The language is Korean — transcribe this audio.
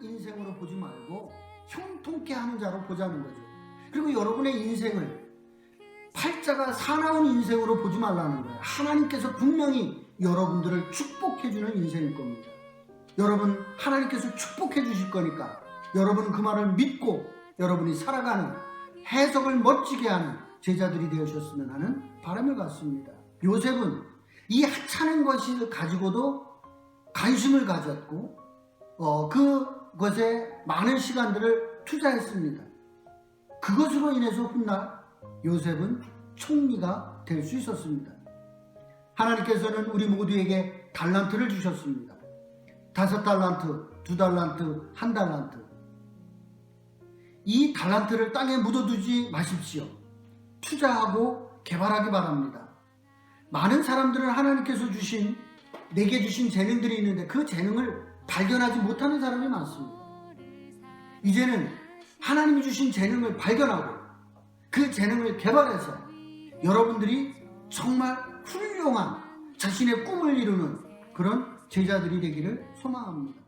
인생으로 보지 말고 형통케 하는 자로 보자는 거죠. 그리고 여러분의 인생을 팔자가 사나운 인생으로 보지 말라는 거예요. 하나님께서 분명히 여러분들을 축복해주는 인생일 겁니다. 여러분, 하나님께서 축복해 주실 거니까 여러분 그 말을 믿고 여러분이 살아가는 해석을 멋지게 하는 제자들이 되셨으면 하는 바람을 갖습니다. 요셉은 이 하찮은 것을 가지고도 관심을 가졌고 어, 그것에 많은 시간들을 투자했습니다. 그것으로 인해서 훗날 요셉은 총리가 될 수 있었습니다. 하나님께서는 우리 모두에게 달란트를 주셨습니다. 다섯 달란트, 두 달란트, 한 달란트. 이 달란트를 땅에 묻어두지 마십시오. 투자하고 개발하기 바랍니다. 많은 사람들은 하나님께서 주신 내게 주신 재능들이 있는데 그 재능을 발견하지 못하는 사람이 많습니다. 이제는 하나님이 주신 재능을 발견하고 그 재능을 개발해서 여러분들이 정말 훌륭한 자신의 꿈을 이루는 그런 제자들이 되기를 소망합니다.